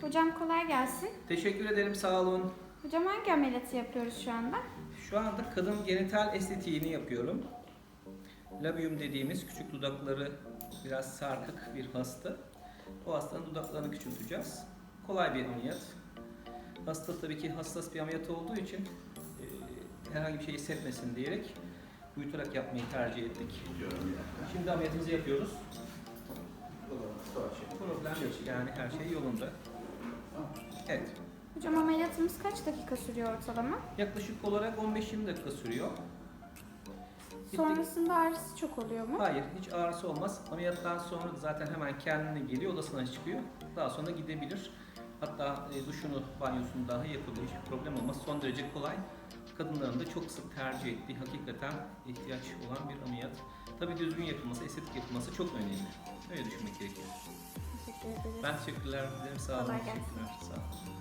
Hocam kolay gelsin. Teşekkür ederim, sağ olun. Hocam hangi ameliyatı yapıyoruz şu anda? Şu anda kadın genital estetiğini yapıyorum. Labium dediğimiz küçük dudakları biraz sarkık bir hasta. O hastanın dudaklarını küçülteceğiz. Kolay bir ameliyat. Hasta tabii ki hassas bir ameliyat olduğu için e, herhangi bir şey hissetmesin diyerek uyutarak yapmayı tercih ettik. Şimdi ameliyatımızı yapıyoruz. Problem yok yani her şey yolunda. Evet. Hocam ameliyatımız kaç dakika sürüyor ortalama? Yaklaşık olarak 15-20 dakika sürüyor. Bittik. Sonrasında ağrısı çok oluyor mu? Hayır, hiç ağrısı olmaz. Ameliyattan sonra zaten hemen kendine geliyor, odasına çıkıyor. Daha sonra gidebilir. Hatta e, duşunu, banyosunu daha yapabilir. Hiçbir problem olmaz. Son derece kolay. Kadınların da çok sık tercih ettiği, hakikaten ihtiyaç olan bir ameliyat. Tabii düzgün yapılması, estetik yapılması çok önemli. Öyle ben teşekkürler dilerim. Sağ olun. Kolay gelsin. Teşekkürler. Sağ olun.